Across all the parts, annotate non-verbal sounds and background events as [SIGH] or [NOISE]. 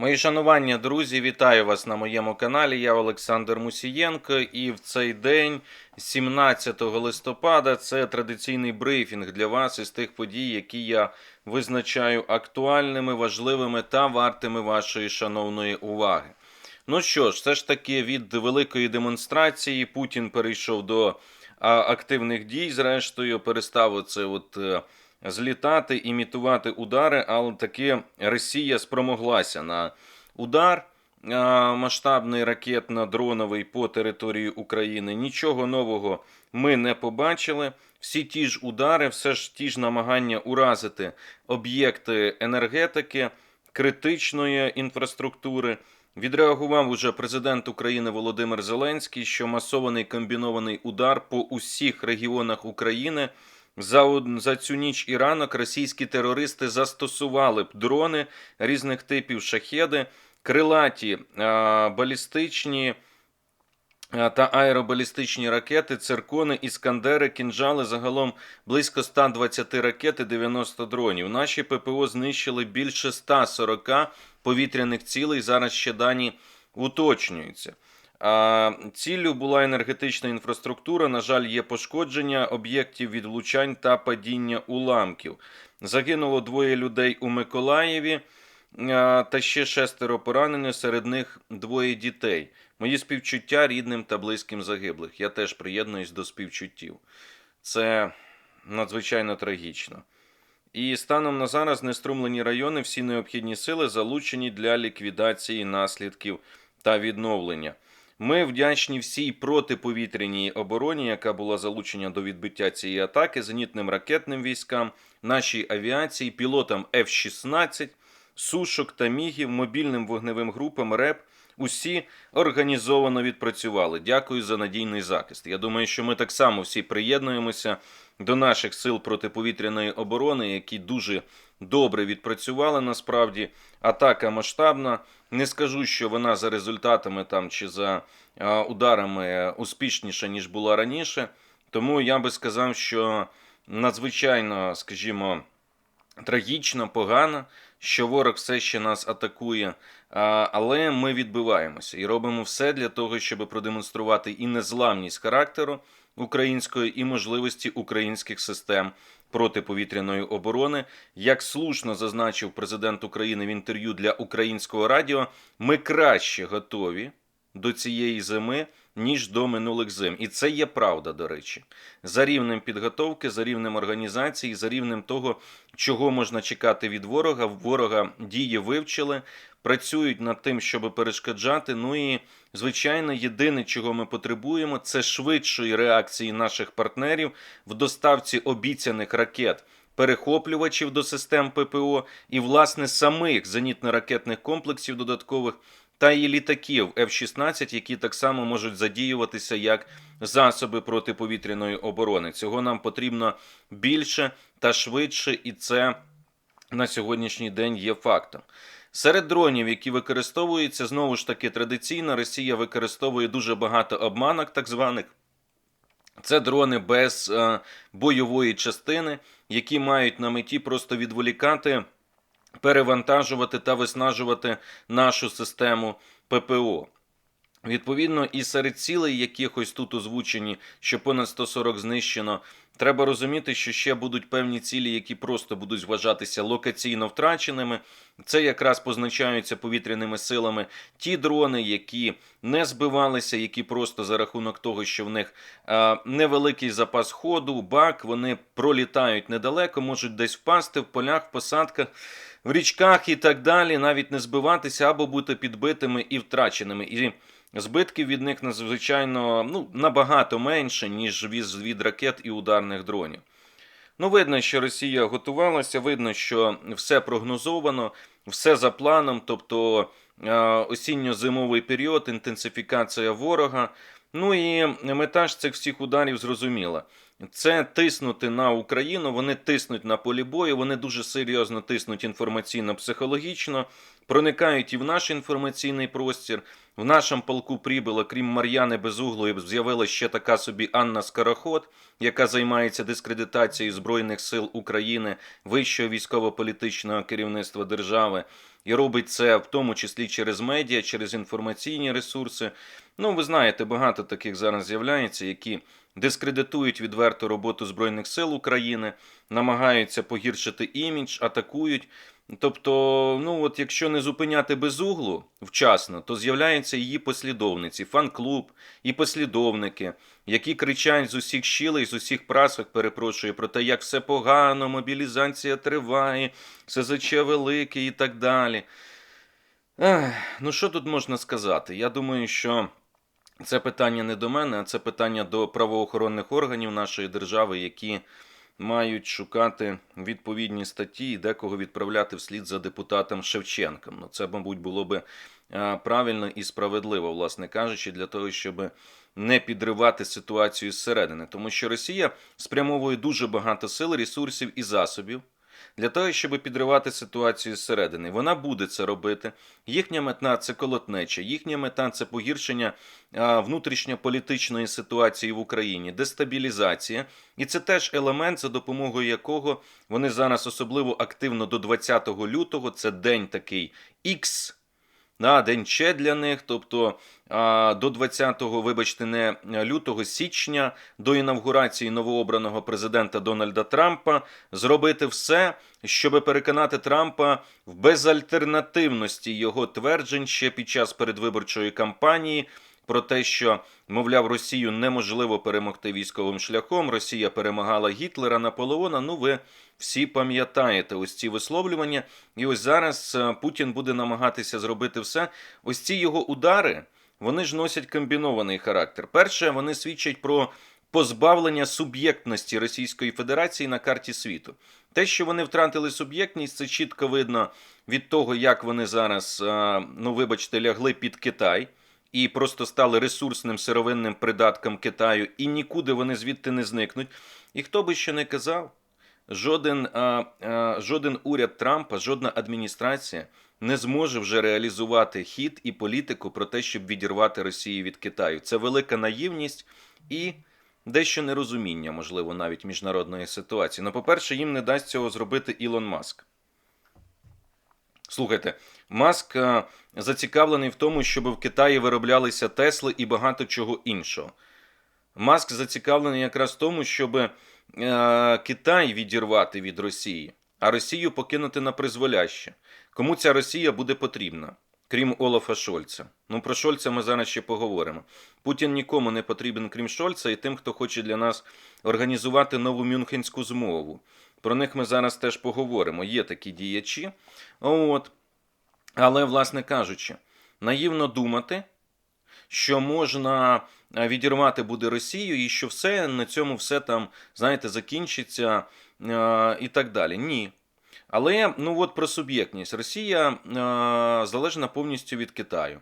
Мої шанування, друзі, вітаю вас на моєму каналі. Я Олександр Мусієнко, і в цей день, 17 листопада, це традиційний брифінг для вас із тих подій, які я визначаю актуальними, важливими та вартими вашої шановної уваги. Ну що ж, все ж таки від великої демонстрації Путін перейшов до активних дій. Зрештою, перестав оце от. Злітати, імітувати удари, але таки Росія спромоглася на удар масштабний ракетно-дроновий по території України. Нічого нового ми не побачили. Всі ті ж удари, все ж ті ж намагання уразити об'єкти енергетики, критичної інфраструктури. Відреагував уже президент України Володимир Зеленський, що масований комбінований удар по усіх регіонах України. За, за цю ніч і ранок російські терористи застосували б дрони різних типів шахеди, крилаті балістичні та аеробалістичні ракети, циркони, іскандери, кінжали, загалом близько 120 ракет і 90 дронів. Наші ППО знищили більше 140 повітряних цілей. Зараз ще дані уточнюються. Ціллю була енергетична інфраструктура. На жаль, є пошкодження об'єктів від влучань та падіння уламків. Загинуло двоє людей у Миколаєві та ще шестеро поранені, серед них двоє дітей. Мої співчуття рідним та близьким загиблих. Я теж приєднуюсь до співчуттів. Це надзвичайно трагічно. І станом на зараз неструмлені райони всі необхідні сили залучені для ліквідації наслідків та відновлення. Ми вдячні всій протиповітряній обороні, яка була залучена до відбиття цієї атаки, зенітним ракетним військам, нашій авіації, пілотам F-16, сушок та мігів, мобільним вогневим групам РЕП. Усі організовано відпрацювали. Дякую за надійний захист. Я думаю, що ми так само всі приєднуємося до наших сил протиповітряної оборони, які дуже добре відпрацювали. Насправді атака масштабна. Не скажу, що вона за результатами там чи за ударами успішніша ніж була раніше. Тому я би сказав, що надзвичайно, скажімо, трагічно, погано, що ворог все ще нас атакує, але ми відбиваємося і робимо все для того, щоб продемонструвати і незламність характеру української, і можливості українських систем протиповітряної оборони. Як слушно зазначив президент України в інтерв'ю для українського радіо, ми краще готові до цієї зими. Ніж до минулих зим, і це є правда, до речі, за рівнем підготовки, за рівнем організації, за рівнем того, чого можна чекати від ворога. Ворога дії вивчили, працюють над тим, щоб перешкоджати. Ну і звичайно, єдине, чого ми потребуємо, це швидшої реакції наших партнерів в доставці обіцяних ракет. Перехоплювачів до систем ППО і власне самих зенітно-ракетних комплексів додаткових та і літаків F-16, які так само можуть задіюватися як засоби протиповітряної оборони. Цього нам потрібно більше та швидше, і це на сьогоднішній день є фактом. Серед дронів, які використовуються, знову ж таки традиційно Росія використовує дуже багато обманок, так званих. Це дрони без е, бойової частини, які мають на меті просто відволікати, перевантажувати та виснажувати нашу систему ППО. Відповідно, і серед цілей, якихось тут озвучені, що понад 140 знищено, треба розуміти, що ще будуть певні цілі, які просто будуть вважатися локаційно втраченими. Це якраз позначаються повітряними силами ті дрони, які не збивалися, які просто за рахунок того, що в них е, невеликий запас ходу, бак, вони пролітають недалеко, можуть десь впасти в полях, в посадках. В річках і так далі, навіть не збиватися або бути підбитими і втраченими. І збитків від них надзвичайно ну, набагато менше, ніж від, від ракет і ударних дронів. Ну, видно, що Росія готувалася, видно, що все прогнозовано, все за планом, тобто е, осінньо-зимовий період, інтенсифікація ворога. Ну і мета ж цих всіх ударів зрозуміла. Це тиснути на Україну. Вони тиснуть на полі бою, вони дуже серйозно тиснуть інформаційно-психологічно, проникають і в наш інформаційний простір. В нашому полку прибуло, крім Мар'яни Безуглої, з'явилася ще така собі Анна Скороход, яка займається дискредитацією Збройних сил України, вищого військово-політичного керівництва держави. І робить це в тому числі через медіа, через інформаційні ресурси. Ну, ви знаєте, багато таких зараз з'являється, які дискредитують відверто роботу Збройних сил України, намагаються погіршити імідж, атакують. Тобто, ну от якщо не зупиняти безуглу вчасно, то з'являються її послідовниці, фан-клуб і послідовники, які кричать з усіх щілей, з усіх прасок, перепрошую, про те, як все погано, мобілізація триває, СЗЧ великий і так далі. Ех, ну що тут можна сказати? Я думаю, що це питання не до мене, а це питання до правоохоронних органів нашої держави, які мають шукати відповідні статті і декого відправляти вслід за депутатом Шевченком. Ну, це, мабуть, було би правильно і справедливо, власне кажучи, для того, щоб не підривати ситуацію зсередини. Тому що Росія спрямовує дуже багато сил, ресурсів і засобів. Для того, щоб підривати ситуацію зсередини, вона буде це робити. Їхня мета це колотнеча, їхня мета це погіршення внутрішньополітичної ситуації в Україні, дестабілізація. І це теж елемент, за допомогою якого вони зараз особливо активно до 20 лютого, це день такий X, на день Че для них, тобто до 20-го, вибачте, не лютого, січня, до інавгурації новообраного президента Дональда Трампа, зробити все, щоб переконати Трампа в безальтернативності його тверджень ще під час передвиборчої кампанії. Про те, що, мовляв, Росію неможливо перемогти військовим шляхом, Росія перемагала Гітлера Наполеона. Ну, ви всі пам'ятаєте ось ці висловлювання. І ось зараз е, Путін буде намагатися зробити все. Ось ці його удари, вони ж носять комбінований характер. Перше, вони свідчать про позбавлення суб'єктності Російської Федерації на карті світу. Те, що вони втратили суб'єктність, це чітко видно від того, як вони зараз, е, ну вибачте, лягли під Китай. І просто стали ресурсним сировинним придатком Китаю, і нікуди вони звідти не зникнуть. І хто би ще не казав, жоден, а, а, жоден уряд Трампа, жодна адміністрація не зможе вже реалізувати хід і політику про те, щоб відірвати Росію від Китаю. Це велика наївність і дещо нерозуміння, можливо, навіть міжнародної ситуації. Ну, по-перше, їм не дасть цього зробити Ілон Маск. Слухайте, Маск зацікавлений в тому, щоб в Китаї вироблялися Тесли і багато чого іншого. Маск зацікавлений якраз в тому, щоб е, Китай відірвати від Росії, а Росію покинути на призволяще. Кому ця Росія буде потрібна? Крім Олафа Шольца. Ну про Шольца ми зараз ще поговоримо. Путін нікому не потрібен, крім Шольца, і тим, хто хоче для нас організувати нову мюнхенську змову. Про них ми зараз теж поговоримо. Є такі діячі. От. Але, власне кажучи, наївно думати, що можна е, відірвати буде Росію, і що все на цьому все там, знаєте, закінчиться е, і так далі. Ні. Але ну от про суб'єктність. Росія е, залежна повністю від Китаю.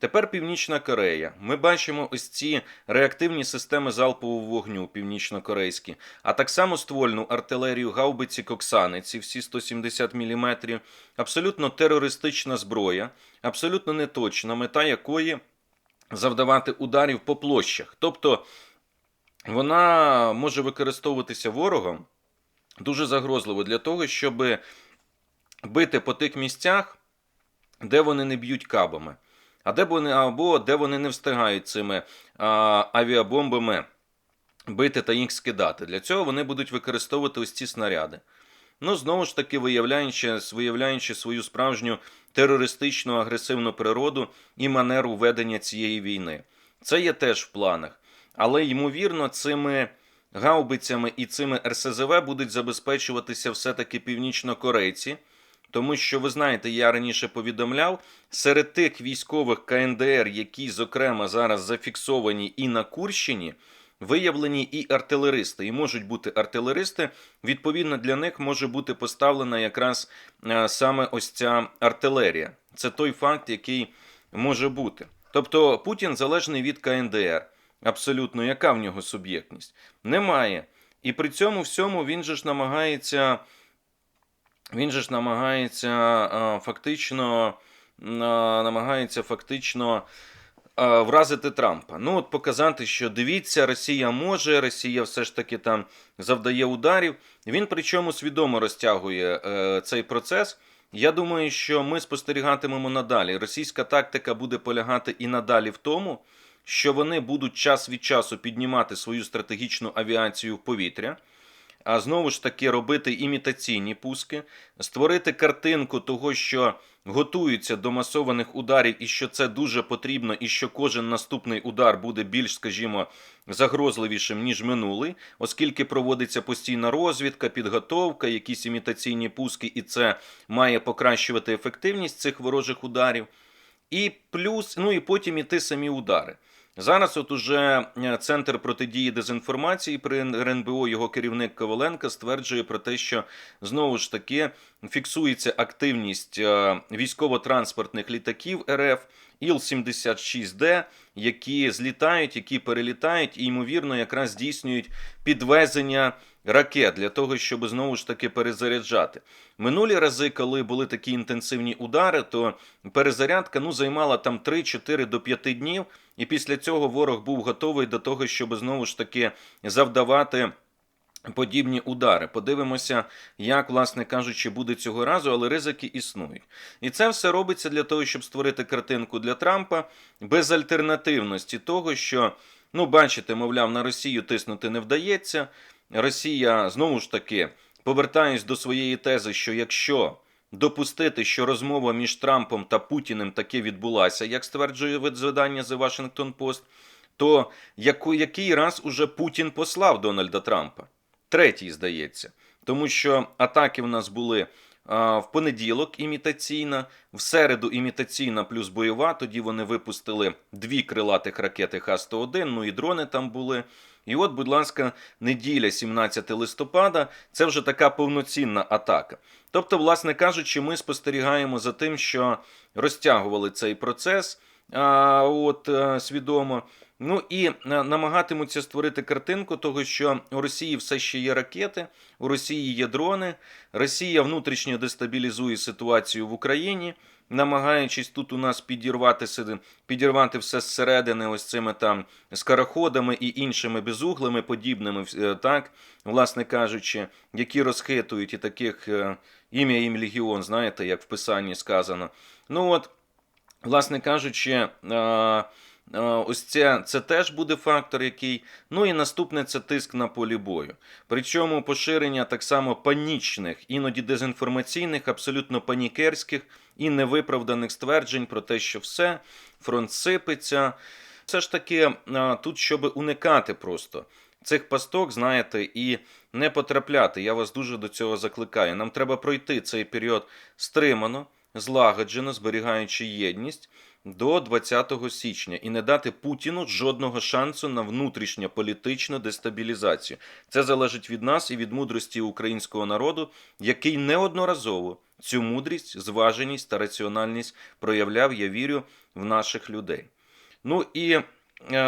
Тепер Північна Корея. Ми бачимо ось ці реактивні системи залпового вогню північно-корейські, а так само ствольну артилерію гаубиці Коксани, ці всі 170 мм, абсолютно терористична зброя, абсолютно неточна, мета якої завдавати ударів по площах. Тобто вона може використовуватися ворогом дуже загрозливо для того, щоб бити по тих місцях, де вони не б'ють кабами. А де вони або де вони не встигають цими а, авіабомбами бити та їх скидати. Для цього вони будуть використовувати ось ці снаряди. Ну, знову ж таки, виявляючи, виявляючи свою справжню терористичну агресивну природу і манеру ведення цієї війни. Це є теж в планах. Але, ймовірно, цими гаубицями і цими РСЗВ будуть забезпечуватися все-таки північнокорейці. Тому що ви знаєте, я раніше повідомляв, серед тих військових КНДР, які, зокрема, зараз зафіксовані і на Курщині, виявлені і артилеристи. І можуть бути артилеристи. Відповідно, для них може бути поставлена якраз саме ось ця артилерія. Це той факт, який може бути. Тобто Путін залежний від КНДР. абсолютно, яка в нього суб'єктність? Немає. І при цьому всьому він же ж намагається. Він же ж намагається фактично а, намагається фактично вразити Трампа. Ну, от показати, що дивіться, Росія може, Росія все ж таки там завдає ударів. Він причому свідомо розтягує е, цей процес. Я думаю, що ми спостерігатимемо надалі. Російська тактика буде полягати і надалі в тому, що вони будуть час від часу піднімати свою стратегічну авіацію в повітря а знову ж таки робити імітаційні пуски, створити картинку того, що готуються до масованих ударів, і що це дуже потрібно, і що кожен наступний удар буде більш, скажімо, загрозливішим ніж минулий, оскільки проводиться постійна розвідка, підготовка, якісь імітаційні пуски, і це має покращувати ефективність цих ворожих ударів. І плюс, ну і потім і ті самі удари. Зараз, от уже е, центр протидії дезінформації при РНБО, його керівник Коваленко стверджує про те, що знову ж таки фіксується активність е, військово-транспортних літаків РФ Іл-76Д, які злітають, які перелітають і ймовірно якраз здійснюють підвезення ракет для того, щоб знову ж таки перезаряджати. Минулі рази, коли були такі інтенсивні удари, то перезарядка ну займала там 3-4 до 5 днів, і після цього ворог був готовий до того, щоб знову ж таки завдавати. Подібні удари. Подивимося, як, власне кажучи, буде цього разу, але ризики існують. І це все робиться для того, щоб створити картинку для Трампа без альтернативності того, що, ну, бачите, мовляв, на Росію тиснути не вдається. Росія знову ж таки повертаюсь до своєї тези, що якщо допустити, що розмова між Трампом та Путіним таки відбулася, як стверджує видзвидання The Washington Post, то яку, який раз уже Путін послав Дональда Трампа? Третій, здається. Тому що атаки в нас були в понеділок імітаційна, в середу імітаційна плюс бойова. Тоді вони випустили дві крилатих ракети Х-101, ну і дрони там були. І от, будь ласка, неділя, 17 листопада, це вже така повноцінна атака. Тобто, власне кажучи, ми спостерігаємо за тим, що розтягували цей процес а, от, свідомо. Ну і намагатимуться створити картинку того, що у Росії все ще є ракети, у Росії є дрони, Росія внутрішньо дестабілізує ситуацію в Україні, намагаючись тут у нас підірвати підірвати все зсередини, ось цими там скороходами і іншими безуглими, подібними, е, так, власне кажучи, які розхитують і таких е, ім'я їм Легіон, знаєте, як в писанні сказано. Ну от, власне кажучи. Ось це це теж буде фактор, який. Ну і наступне це тиск на полі бою. Причому поширення так само панічних, іноді дезінформаційних, абсолютно панікерських і невиправданих стверджень про те, що все, фронт сипеться. Все ж таки, тут, щоб уникати просто цих пасток, знаєте, і не потрапляти. Я вас дуже до цього закликаю. Нам треба пройти цей період стримано, злагоджено, зберігаючи єдність до 20 січня і не дати Путіну жодного шансу на внутрішньополітичну дестабілізацію. Це залежить від нас і від мудрості українського народу, який неодноразово цю мудрість, зваженість та раціональність проявляв, я вірю, в наших людей. Ну і е,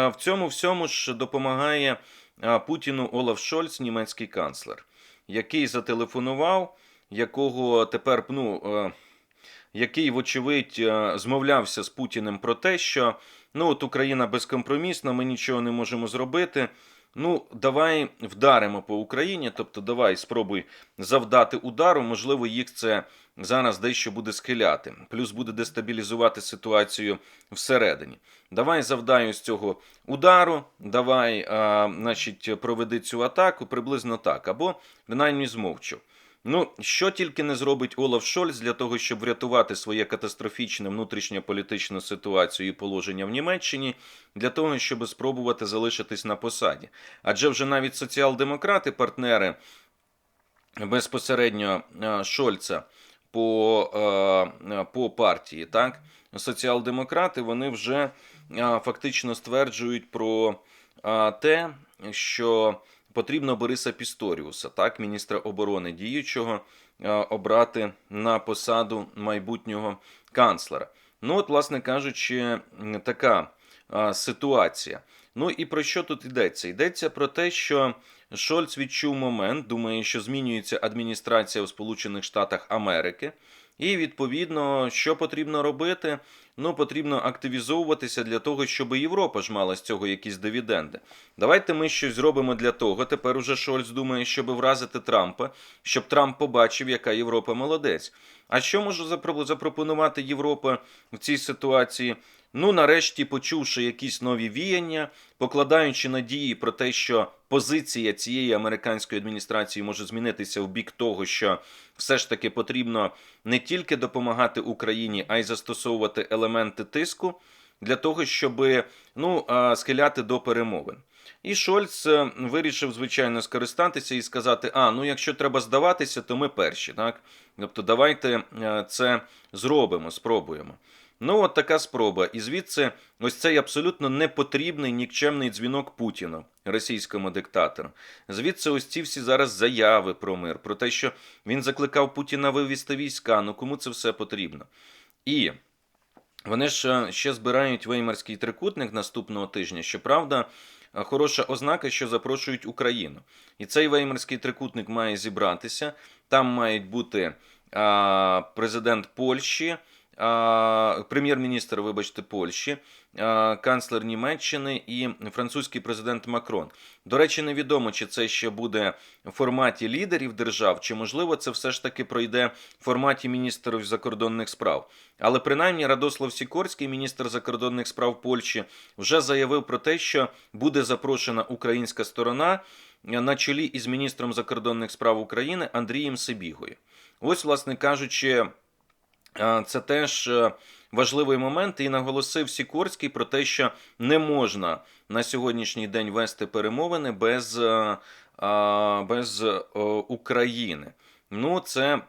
в цьому всьому ж допомагає е, Путіну Олаф Шольц, німецький канцлер, який зателефонував, якого тепер ну, е, який, вочевидь, е, змовлявся з Путіним про те, що ну от Україна безкомпромісна, ми нічого не можемо зробити. Ну, давай вдаримо по Україні, тобто давай спробуй завдати удару. Можливо, їх це зараз дещо буде схиляти, плюс буде дестабілізувати ситуацію всередині. Давай завдай з цього удару, давай, а, значить, проведи цю атаку приблизно так, або принаймні змовчу. Ну, що тільки не зробить Олаф Шольц для того, щоб врятувати своє катастрофічне внутрішньополітичну ситуацію і положення в Німеччині, для того, щоб спробувати залишитись на посаді. Адже вже навіть соціал-демократи, партнери безпосередньо е, Шольца по е, по партії, так, соціал-демократи вони вже е, фактично стверджують про те, що потрібно Бориса Пісторіуса, так, міністра оборони діючого, е, обрати на посаду майбутнього канцлера. Ну, от, власне кажучи, така ситуація. Ну і про що тут йдеться? Йдеться про те, що Шольц відчув момент, думає, що змінюється адміністрація в Сполучених Штатах Америки. І відповідно, що потрібно робити? Ну, потрібно активізовуватися для того, щоб Європа ж мала з цього якісь дивіденди. Давайте ми щось зробимо для того. Тепер уже Шольц думає, щоб вразити Трампа, щоб Трамп побачив, яка Європа молодець. А що може запропонувати Європа в цій ситуації? Ну, нарешті, почувши якісь нові віяння, покладаючи надії про те, що позиція цієї американської адміністрації може змінитися в бік того, що все ж таки потрібно не тільки допомагати Україні, а й застосовувати елементи тиску для того, щоб ну, схиляти до перемовин. І Шольц е, вирішив, звичайно, скористатися і сказати: а, ну якщо треба здаватися, то ми перші. Так? Тобто, давайте е, це зробимо, спробуємо. Ну, от така спроба. І звідси ось цей абсолютно непотрібний нікчемний дзвінок Путіна, російському диктатору. Звідси ось ці всі зараз заяви про мир, про те, що він закликав Путіна вивести війська. Ну кому це все потрібно? І вони ж е, ще збирають веймарський трикутник наступного тижня. Щоправда, е, хороша ознака, що запрошують Україну. І цей веймарський трикутник має зібратися. Там мають бути президент Польщі, прем'єр-міністр, вибачте, Польщі, канцлер Німеччини і французький президент Макрон. До речі, невідомо, чи це ще буде в форматі лідерів держав, чи можливо це все ж таки пройде в форматі міністрів закордонних справ. Але принаймні Радослав Сікорський, міністр закордонних справ Польщі, вже заявив про те, що буде запрошена українська сторона на чолі із міністром закордонних справ України Андрієм Сибігою. Ось, власне кажучи, це теж е, важливий момент, і наголосив Сікорський про те, що не можна на сьогоднішній день вести перемовини без, е, без е, України. Ну, це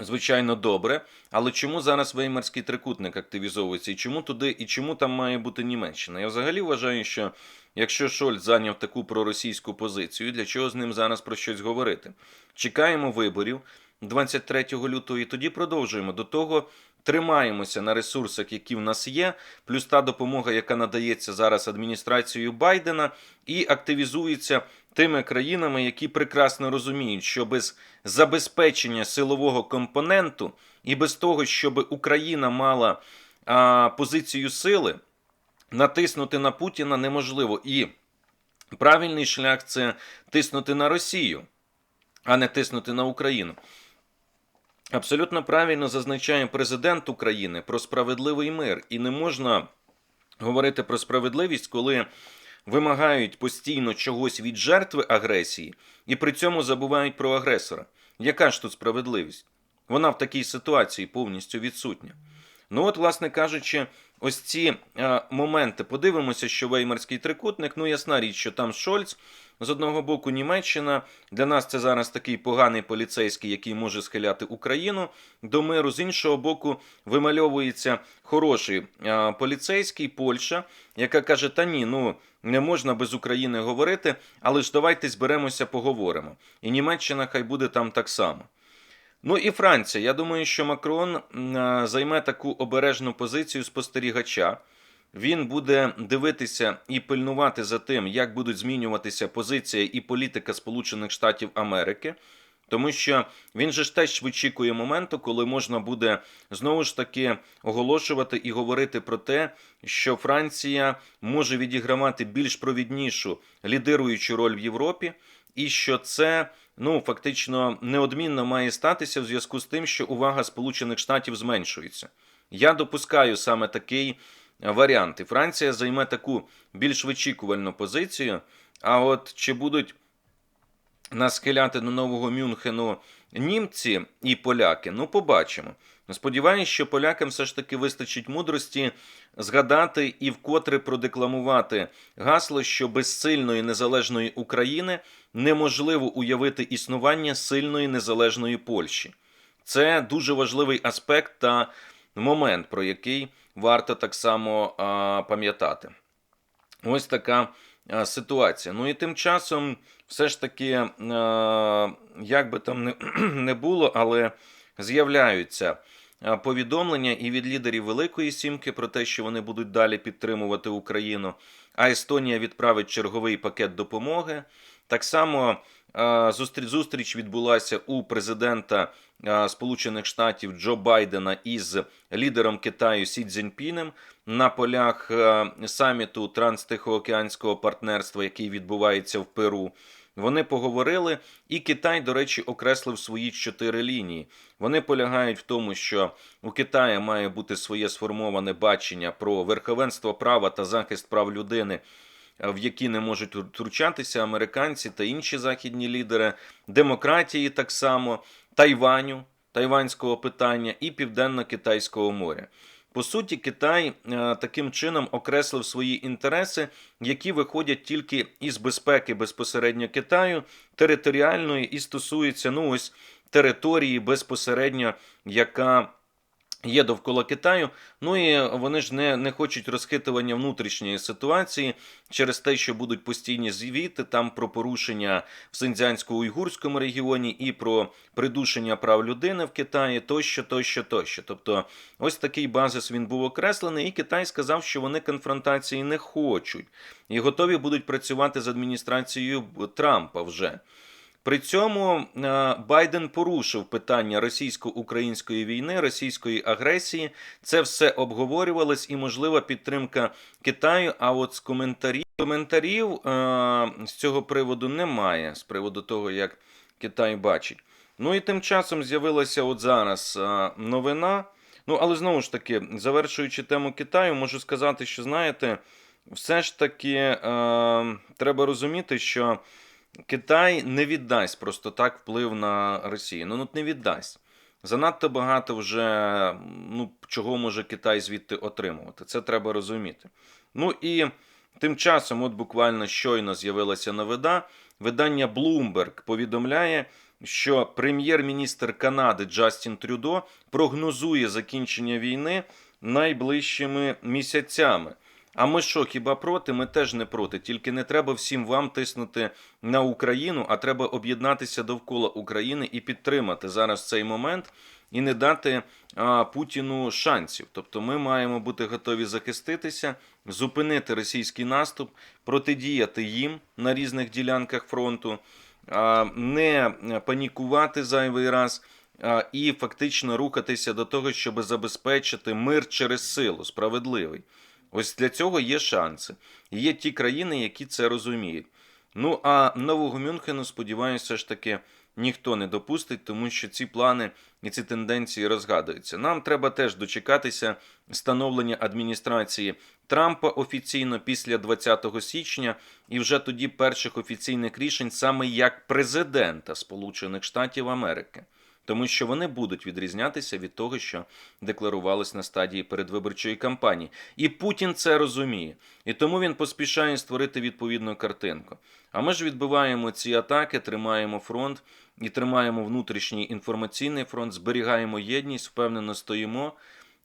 звичайно добре. Але чому зараз Веймарський трикутник активізовується? І чому туди, і чому там має бути Німеччина? Я взагалі вважаю, що якщо Шольц зайняв таку проросійську позицію, для чого з ним зараз про щось говорити? Чекаємо виборів 23 лютого і тоді продовжуємо. До того тримаємося на ресурсах, які в нас є, плюс та допомога, яка надається зараз адміністрацією Байдена, і активізується тими країнами, які прекрасно розуміють, що без забезпечення силового компоненту і без того, щоб Україна мала а, позицію сили, натиснути на Путіна неможливо. І правильний шлях це тиснути на Росію, а не тиснути на Україну. Абсолютно правильно зазначає президент України про справедливий мир, і не можна говорити про справедливість, коли вимагають постійно чогось від жертви агресії і при цьому забувають про агресора. Яка ж тут справедливість? Вона в такій ситуації повністю відсутня. Ну, от, власне кажучи, ось ці е, моменти. Подивимося, що Веймарський трикутник. Ну, ясна річ, що там Шольц. З одного боку, Німеччина для нас це зараз такий поганий поліцейський, який може схиляти Україну до миру. З іншого боку, вимальовується хороший поліцейський Польща, яка каже: Та ні, ну не можна без України говорити, але ж давайте зберемося, поговоримо. І Німеччина хай буде там так само. Ну і Франція. Я думаю, що Макрон займе таку обережну позицію спостерігача. Він буде дивитися і пильнувати за тим, як будуть змінюватися позиція і політика Сполучених Штатів Америки, тому що він же ж теж вичікує моменту, коли можна буде знову ж таки оголошувати і говорити про те, що Франція може відігравати більш провіднішу лідируючу роль в Європі, і що це ну фактично неодмінно має статися в зв'язку з тим, що увага Сполучених Штатів зменшується. Я допускаю саме такий варіант. І Франція займе таку більш вичікувальну позицію. А от чи будуть нас схиляти до нового Мюнхену німці і поляки, ну побачимо. Сподіваюся, що полякам все ж таки вистачить мудрості згадати і вкотре продекламувати гасло, що без сильної незалежної України неможливо уявити існування сильної незалежної Польщі. Це дуже важливий аспект та момент, про який варто так само пам'ятати. Ось така ситуація. Ну і тим часом, все ж таки, як би там не, [CLEARS THROAT] було, але з'являються повідомлення і від лідерів Великої Сімки про те, що вони будуть далі підтримувати Україну. А Естонія відправить черговий пакет допомоги. Так само зустріч, відбулася у президента Сполучених Штатів Джо Байдена із лідером Китаю Сі Цзіньпінем на полях саміту Транстихоокеанського партнерства, який відбувається в Перу. Вони поговорили, і Китай, до речі, окреслив свої чотири лінії. Вони полягають в тому, що у Китаї має бути своє сформоване бачення про верховенство права та захист прав людини, в які не можуть втручатися американці та інші західні лідери, демократії так само, Тайваню, тайванського питання і Південно-Китайського моря. По суті, Китай е, таким чином окреслив свої інтереси, які виходять тільки із безпеки безпосередньо Китаю, територіальної і стосуються ну ось території безпосередньо, яка є довкола Китаю. Ну і вони ж не, не хочуть розхитування внутрішньої ситуації через те, що будуть постійні звіти там про порушення в Синьцзянсько-Уйгурському регіоні і про придушення прав людини в Китаї, тощо, тощо, тощо. Тобто, ось такий базис він був окреслений, і Китай сказав, що вони конфронтації не хочуть і готові будуть працювати з адміністрацією Трампа вже. При цьому е, Байден порушив питання російсько-української війни, російської агресії. Це все обговорювалось і можлива підтримка Китаю. А от з коментарів коментарів з цього приводу немає з приводу того, як Китай бачить. Ну і тим часом з'явилася от зараз е, новина. Ну, але знову ж таки, завершуючи тему Китаю, можу сказати, що знаєте, все ж таки е, треба розуміти, що. Китай не віддасть просто так вплив на Росію. Ну, ну не віддасть. Занадто багато вже ну, чого може Китай звідти отримувати. Це треба розуміти. Ну і тим часом, от буквально щойно з'явилася новина. Видання Bloomberg повідомляє, що прем'єр-міністр Канади Джастін Трюдо прогнозує закінчення війни найближчими місяцями. А ми що, хіба проти? Ми теж не проти. Тільки не треба всім вам тиснути на Україну, а треба об'єднатися довкола України і підтримати зараз цей момент і не дати а, Путіну шансів. Тобто ми маємо бути готові захиститися, зупинити російський наступ, протидіяти їм на різних ділянках фронту, а, не панікувати зайвий раз. І фактично рухатися до того, щоб забезпечити мир через силу, справедливий. Ось для цього є шанси. Є ті країни, які це розуміють. Ну а нового Мюнхену, сподіваюся, ж таки ніхто не допустить, тому що ці плани і ці тенденції розгадуються. Нам треба теж дочекатися становлення адміністрації Трампа офіційно після 20 січня, і вже тоді перших офіційних рішень саме як президента Сполучених Штатів Америки тому що вони будуть відрізнятися від того, що декларувалось на стадії передвиборчої кампанії. І Путін це розуміє, і тому він поспішає створити відповідну картинку. А ми ж відбиваємо ці атаки, тримаємо фронт і тримаємо внутрішній інформаційний фронт, зберігаємо єдність, впевнено стоїмо.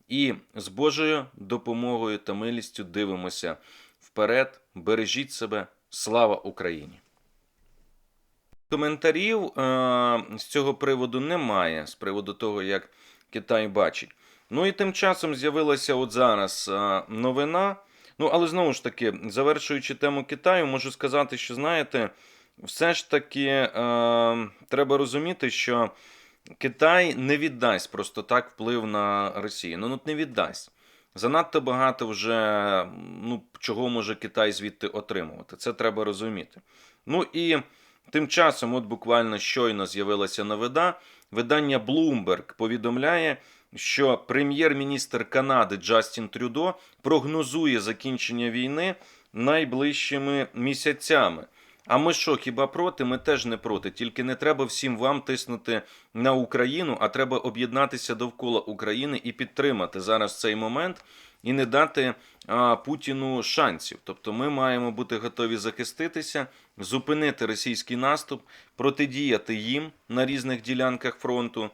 І з Божою допомогою та милістю дивимося вперед. Бережіть себе, слава Україні! Коментарів е, з цього приводу немає, з приводу того, як Китай бачить. Ну і тим часом з'явилася от зараз е, новина. Ну, але знову ж таки, завершуючи тему Китаю, можу сказати, що знаєте, все ж таки е, треба розуміти, що Китай не віддасть просто так вплив на Росію. Ну, ну не віддасть. Занадто багато вже ну, чого може Китай звідти отримувати. Це треба розуміти. Ну і. Тим часом, от буквально щойно з'явилася новина. Видання Bloomberg повідомляє, що прем'єр-міністр Канади Джастін Трюдо прогнозує закінчення війни найближчими місяцями. А ми що, хіба проти? Ми теж не проти. Тільки не треба всім вам тиснути на Україну, а треба об'єднатися довкола України і підтримати зараз цей момент і не дати а, Путіну шансів. Тобто ми маємо бути готові захиститися, зупинити російський наступ, протидіяти їм на різних ділянках фронту,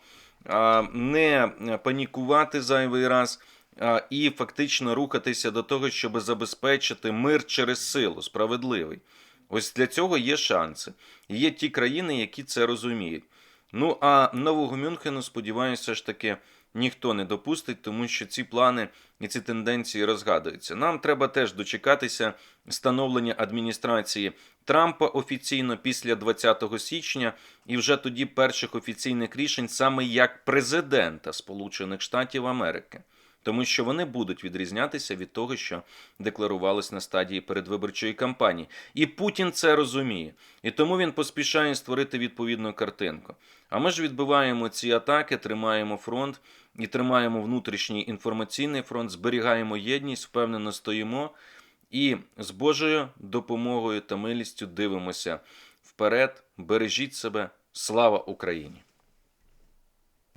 а, не панікувати зайвий раз. І фактично рухатися до того, щоб забезпечити мир через силу, справедливий. Ось для цього є шанси. Є ті країни, які це розуміють. Ну а нового Мюнхену, сподіваюся, ж таки ніхто не допустить, тому що ці плани і ці тенденції розгадуються. Нам треба теж дочекатися становлення адміністрації Трампа офіційно після 20 січня, і вже тоді перших офіційних рішень саме як президента Сполучених Штатів Америки. Тому що вони будуть відрізнятися від того, що декларувалось на стадії передвиборчої кампанії. І Путін це розуміє. І тому він поспішає створити відповідну картинку. А ми ж відбиваємо ці атаки, тримаємо фронт і тримаємо внутрішній інформаційний фронт, зберігаємо єдність, впевнено стоїмо. І з Божою допомогою та милістю дивимося вперед. Бережіть себе. Слава Україні!